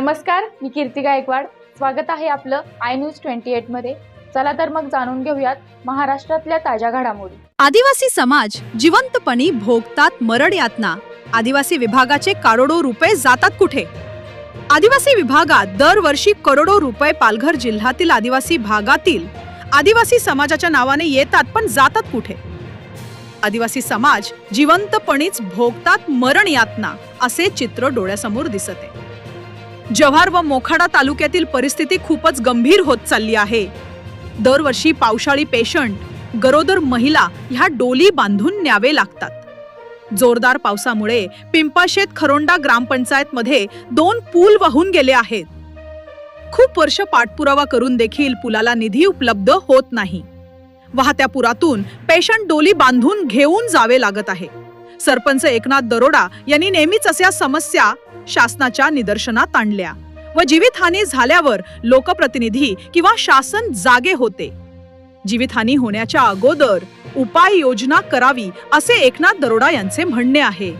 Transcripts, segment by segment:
नमस्कार मी कीर्ती गायकवाड. स्वागत आहे आपलं आय न्यूज ट्वेंटी एटमध्ये. चला तर मग जाणून घेऊयात महाराष्ट्रातल्या ताज्या घडामोडी. आदिवासी समाज जिवंतपणी भोगतात मरड यातना. आदिवासी विभागाचे करोडो रुपये जातात कुठे? आदिवासी विभागात दरवर्षी करोडो रुपये पालघर जिल्ह्यातील आदिवासी भागातील आदिवासी समाजाच्या नावाने येतात पण जातात कुठे? आदिवासी समाज जिवंतपणीच भोगतात मरण यातना असे चित्र डोळ्यासमोर दिसते. जव्हार व मोखाडा तालुक्यातील परिस्थिती खूपच गंभीर होत चालली आहे. दरवर्षी पावसाळी पेशंट गरोदर महिला ह्या डोली बांधून न्यावे लागतात. जोरदार पावसामुळे पिंपाशेत खरोंडा ग्रामपंचायत मध्ये दोन पूल वाहून गेले आहेत. खूप वर्ष पाठपुरावा करून देखील पुलाला निधी उपलब्ध होत नाही. वाहत्या पुरातून पेशंट डोली बांधून घेऊन जावे लागत आहे. सरपंच एकनाथ दरोडा यांनी नेहमीच अशा समस्या शासनाच्या निदर्शनात आणल्या व जीवितहानी झाल्यावर लोकप्रतिनिधी किंवा शासन जागे होते. जीवितहानी होण्याच्या अगोदर उपाययोजना करावी असे एकनाथ दरोडा यांचे म्हणणे आहे.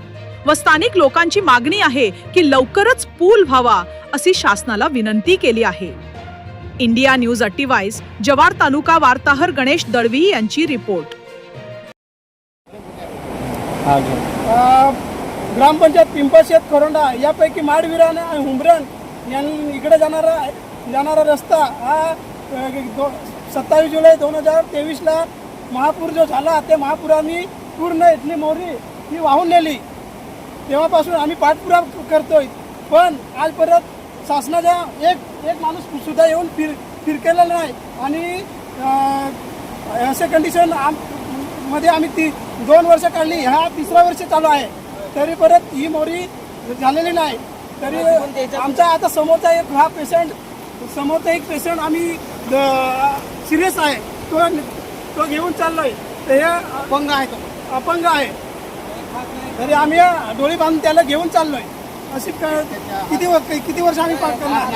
व स्थानिक लोकांची मागणी आहे की लवकरच पूल व्हावा अशी शासनाला विनंती केली आहे. इंडिया न्यूज अट्टीवाईस जवार तालुका वार्ताहर गणेश दळवी यांची रिपोर्ट. ग्रामपंचायत पिंपळशेत खरोंडा यापैकी माडविरान आणि हुंबरण यांनी इकडे जाणारा जाणारा रस्ता हा दो सत्तावीस जुलै दोन हजार तेवीसला महापूर जो झाला ते महापुराने पूर्ण इथली मोरी ही वाहून नेली. तेव्हापासून आम्ही पाठपुरावा करतोय. पण आज परत शासनाचा एक एक माणूस सुद्धा येऊन फिर फिरकेला नाही. आणि असे कंडिशन आममध्ये आम्ही ती दोन वर्ष काढली. ह्या तिसरा वर्ष चालू आहे. तरी परत ही मोरी झालेली नाही. तरी आमचा आता समोरचा एक हा पेशंट समोरचा एक पेशंट आम्ही सिरियस आहे. तो तो घेऊन चाललोय. तर हे अपंग आहे तो अपंग आहे. तरी आम्ही डोळी बांधून त्याला घेऊन चाललोय. अशी क- किती वर- किती वर्ष आम्ही पाठ करणार?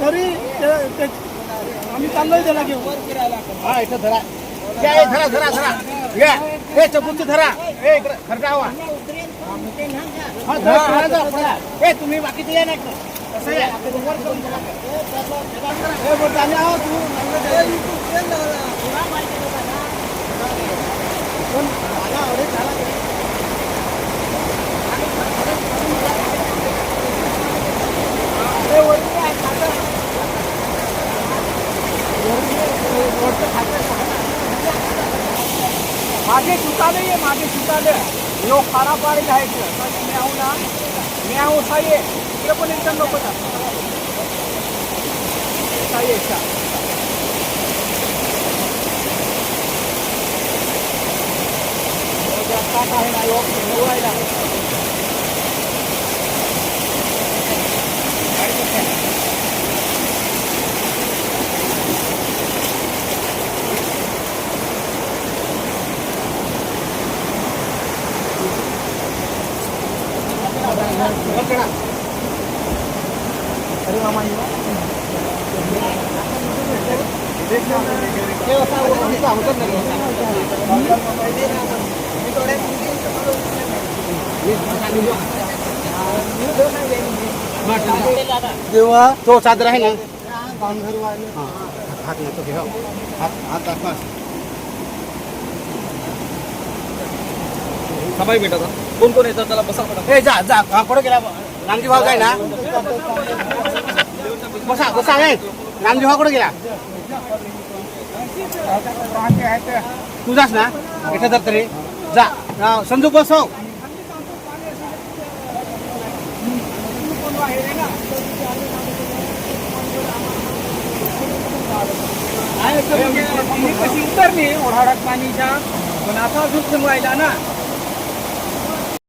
तरी ते- ते- आम्ही चाललोय त्याला घेऊन. हा इथं धरा. धरा धरा धरा. या. हा धरा, धरा. ए तुम्ही बाकीचे या नाही कसं वर करून धरा. हे बोलतो, आम्ही आहोत, तू- मागे सुताले ये मागे सुताले लोक पारापारी घ्यायचं मी आहो ना मी आहो साये इकडे पण एकदम नको ना साये सा आहे ना योग निवडायला जेव्हा तो चादर आहे ना हात नाही तो घे हो. हात हात थांबाई बेटा कोण कोण येतात त्याला बसा पडा ए जा जा. हा, कुठं गेला. नामजी भाऊ काय ना? बसा बसा आहे नामजी भाऊ कुठं गेला? तुझाच ना? इथं तर तरी. जा. हा, संजू बसव आहे कशी उतरली? ओढाडात पाणीच्या. पण आता दुःख व्हायला ना.